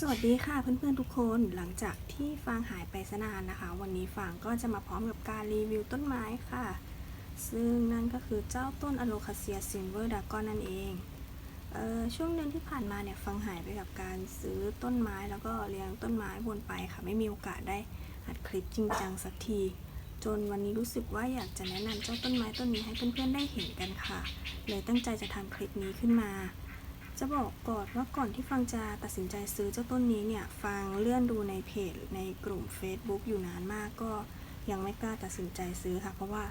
สวัสดีค่ะเพื่อนๆทุกคนหลังจากที่ฟางหายไปสนานนะคะ วันนี้ฟางก็จะมาพร้อมกับการรีวิวต้นไม้ค่ะ ซึ่งนั่นก็คือเจ้าต้นอโลคาเซียซินเวอร์ดากอนนั่นเองเออช่วงเดือนที่ผ่านมาเนี่ยฟางหายไปกับการซื้อต้นไม้แล้วก็เลี้ยงต้นไม้วนไปค่ะ ไม่มีโอกาสได้อัดคลิปจริงจังสักที จนวันนี้รู้สึกว่าอยากจะแนะนำเจ้าต้นไม้ต้นนี้ให้เพื่อนๆได้เห็นกันค่ะ เลยตั้งใจจะทำคลิปนี้ขึ้นมา จะบอกก่อนว่าก่อนที่ฟังจะตัดสินใจซื้อเจ้าต้นนี้เนี่ย ฟังเลื่อนดูในเพจในกลุ่ม Facebook อยู่นานมากก็ยังไม่กล้าตัดสินใจซื้อค่ะ เพราะว่า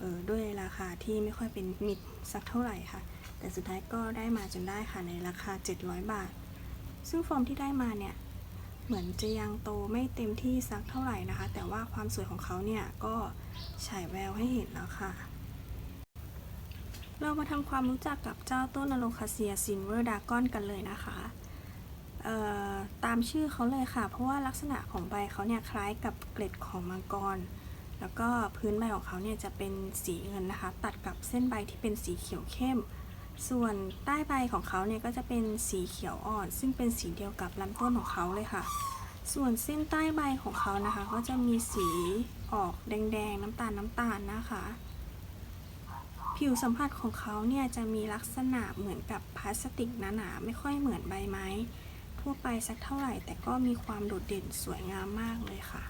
ออด้วยราคาที่ไม่ค่อยเป็นมิตรสักเท่าไหร่ค่ะ แต่สุดท้ายก็ได้มาจนได้ค่ะในราคา 700 บาท ซึ่งฟอร์มที่ได้มาเนี่ย เหมือนจะยังโตไม่เต็มที่สักเท่าไหร่นะคะ แต่ว่าความสวยของเขาเนี่ยก็ฉายแววให้เห็นแล้วค่ะ เรามาทำความรู้จักกับเจ้าต้นอโลคาเซียซินเวอร์ดากอนกันเลยนะคะ ตามชื่อเขาเลยค่ะ เพราะว่าลักษณะของใบเขาเนี่ยคล้ายกับเกล็ดของมังกร แล้วก็พื้นใบของเขาเนี่ยจะเป็นสีเงินนะคะ ตัดกับเส้นใบที่เป็นสีเขียวเข้ม ส่วนใต้ใบของเขาเนี่ยก็จะเป็นสีเขียวอ่อน ซึ่งเป็นสีเดียวกับลำต้นของเขาเลยค่ะ ส่วนเส้นใต้ใบของเขานะคะ ก็จะมีสีออกแดงๆน้ำตาลน้ำตาลนะคะ ผิวสัมผัสของเขาเนี่ยจะมีลักษณะเหมือนกับพลาสติกหนาๆไม่ค่อยเหมือนใบไม้ทั่วไปสักเท่าไหร่ แต่ก็มีความโดดเด่นสวยงามมากเลยค่ะ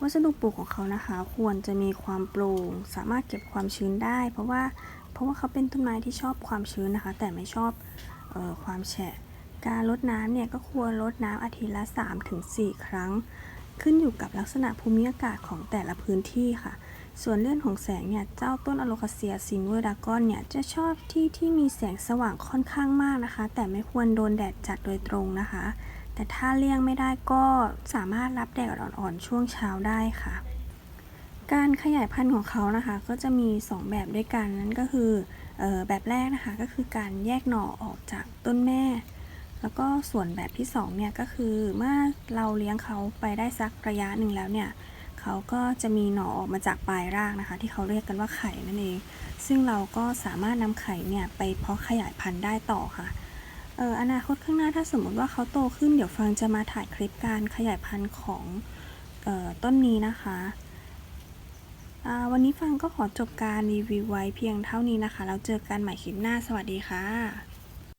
วัสดุปลูกของเขานะคะ ควรจะมีความโปร่งสามารถเก็บความชื้นได้ เพราะว่าเพราะว่าเขาเป็นต้นไม้ที่ชอบความชื้นนะคะ แต่ไม่ชอบออความแฉะ การรดน้ำเนี่ยก็ควรรดน้ำอาทิตย์ละ 3-4 ครั้ง ขึ้นอยู่กับลักษณะภูมิอากาศของแต่ละพื้นที่ค่ะ ส่วนเรื่องของแสงเนี่ย เจ้าต้นอโลคาเซียซินเวอร์ดากอนเนี่ย จะชอบที่ที่มีแสงสว่างค่อนข้างมากนะคะ แต่ไม่ควรโดนแดดจัดโดยตรงนะคะ แต่ถ้าเลี่ยงไม่ได้ก็สามารถรับแดดอ่อนๆช่วงเช้าได้ค่ะ การขยายพันธุ์ของเขานะคะ ก็จะมี 2 แบบด้วยกันนั่นก็คือออแบบแรกนะคะก็คือการแยกหน่อออกจากต้นแม่ แล้วก็ส่วนแบบที่2เนี่ยก็คือเมื่อเราเลี้ยงเขาไปได้สักระยะหนึ่งแล้วเนี่ยเขาก็จะมีหน่อออกมาจากปลายรากนะคะ ที่เขาเรียกกันว่าไข่นั่นเอง ซึ่งเราก็สามารถนำไข่เนี่ยไปเพาะขยายพันธุ์ได้ต่อค่ะเอออนาคตข้างหน้าถ้าสมมติว่าเขาโตขึ้นเดี๋ยวฟังจะมาถ่ายคลิปการขยายพันธุ์ของออต้นนี้นะคะวันนี้ฟังก็ขอจบการรีวิวไว้เพียงเท่านี้นะคะ แล้วเจอกันใหม่คลิปหน้าสวัสดีค่ะ